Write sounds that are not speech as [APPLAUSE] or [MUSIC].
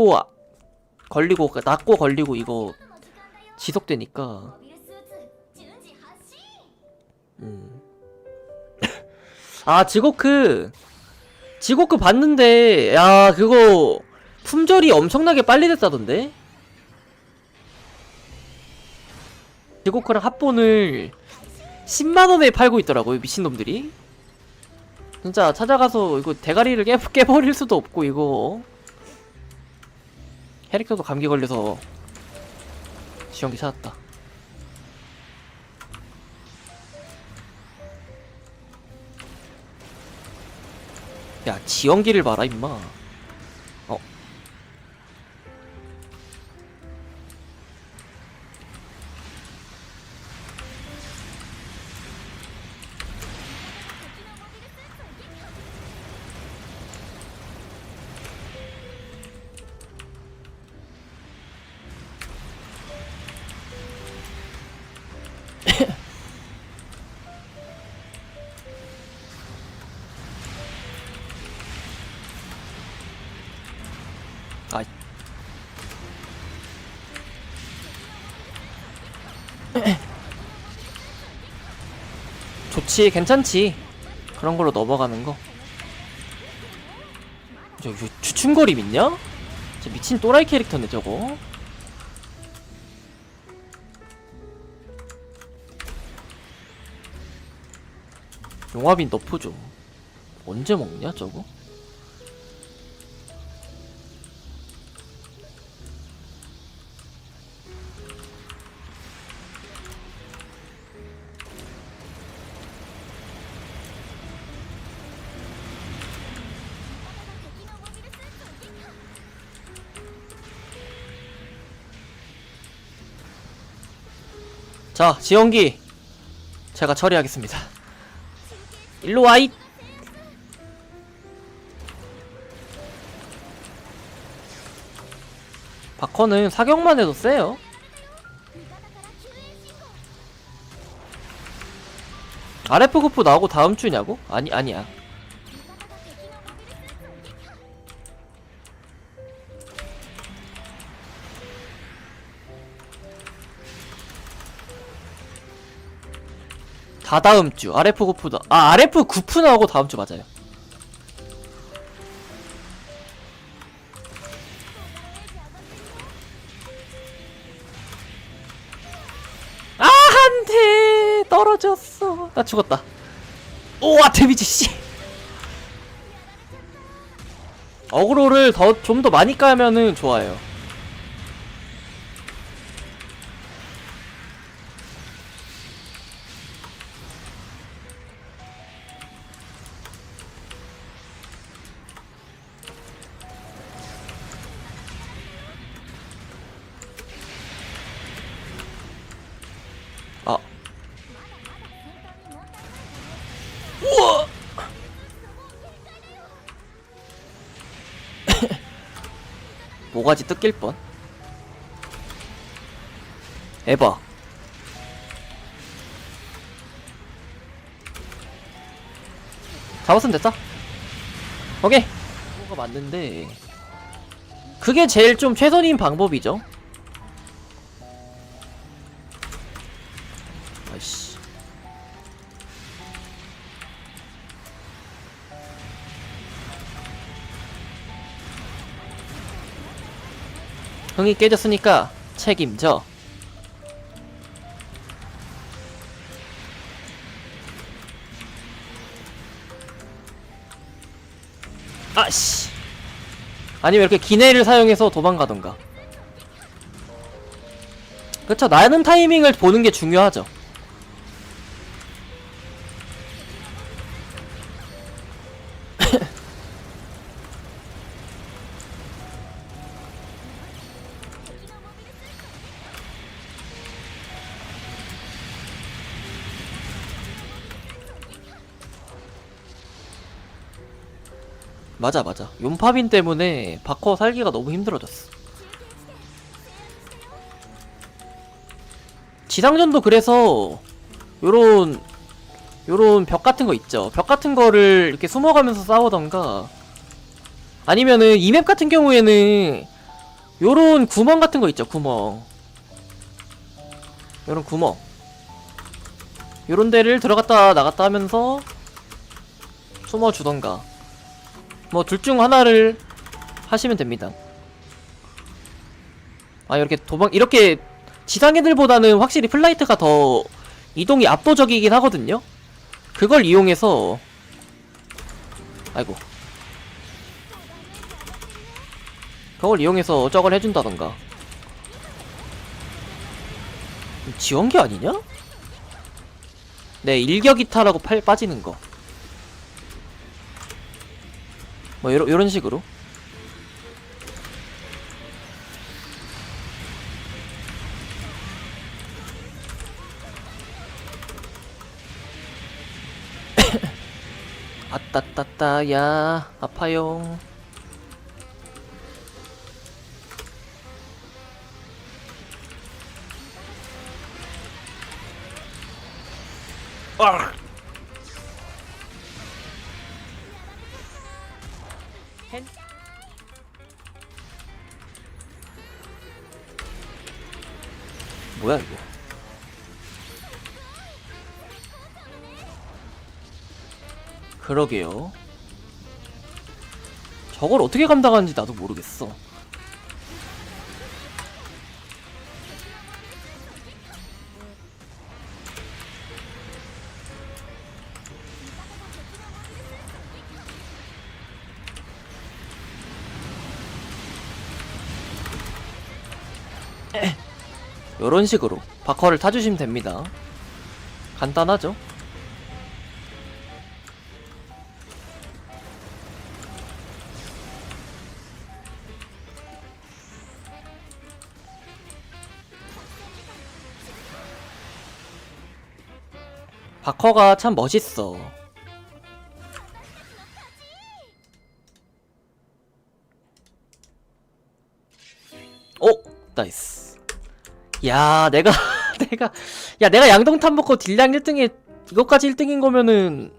낮고 아- 걸리고 그 낮고 걸리고 이거 지속되니까. 음. [LAUGHS] 아 지고크. 지고크 봤는데 야 그거 품절이 엄청나게 빨리 됐다던데? 지고크랑 합본을 10만원에 팔고 있더라고요 미친놈들이. 진짜 찾아가서 이거 대가리를 깨, 깨버릴 수도 없고 이거 캐릭터도 감기 걸려서 지원기 찾았다. 야 지원기를 봐라 임마 좋지, 괜찮지. 그런 걸로 넘어가는 거. 저, 저 주춤거림 있냐? 저 미친 또라이 캐릭터네, 저거. 용화빈 너프죠. 언제 먹냐, 저거? 자, 지연기. 제가 처리하겠습니다. 일로 와잇. 바커는 사격만 해도 세요. RF 구프 나오고 다음 주냐고? 아니 아니야. 다 다음 주 RF 나. 아 RF 구프 나오고 다음 주 맞아요. 아, 한대 떨어졌어. 나 죽었다. 오와 데미지 씨. 어그로를 더 좀 더 많이 까면은 좋아요. 모가지 뜯길 뻔. 에바. 잡았으면 됐어. 오케이. 그거가 맞는데 그게 제일 좀 최선인 방법이죠. 흥이 깨졌으니까 책임져. 아씨. 아니면 이렇게 기내를 사용해서 도망가던가. 그쵸, 나는 타이밍을 보는 게 중요하죠. 맞아 맞아. 용파빈 때문에 바커 살기가 너무 힘들어졌어. 지상전도 그래서 요런 요런 벽 같은 거 있죠. 벽 같은 거를 이렇게 숨어가면서 싸우던가 아니면은 이 맵 같은 경우에는 요런 구멍 같은 거 있죠 구멍. 요런 구멍. 요런 데를 들어갔다 나갔다 하면서 숨어주던가 뭐 둘 중 하나를 하시면 됩니다 아 이렇게 도망 이렇게 지상 애들보다는 확실히 플라이트가 더 이동이 압도적이긴 하거든요 그걸 이용해서 아이고 그걸 이용해서 저걸 해준다던가 지원기 아니냐? 네 일격이타라고 팔 빠지는 거. 뭐 요런 요런 식으로. [COUGHS] 아따따따 야 아파요. 아. 뭐야 이거? 그러게요. 저걸 어떻게 감당하는지 나도 모르겠어. 요런 식으로 바커를 타주시면 됩니다. 간단하죠? 바커가 참 멋있어. 오! 나이스. 야, 내가, [LAUGHS] 내가, 야, 내가 양동탄 먹고 딜량 1등에 이것까지 1등인 거면은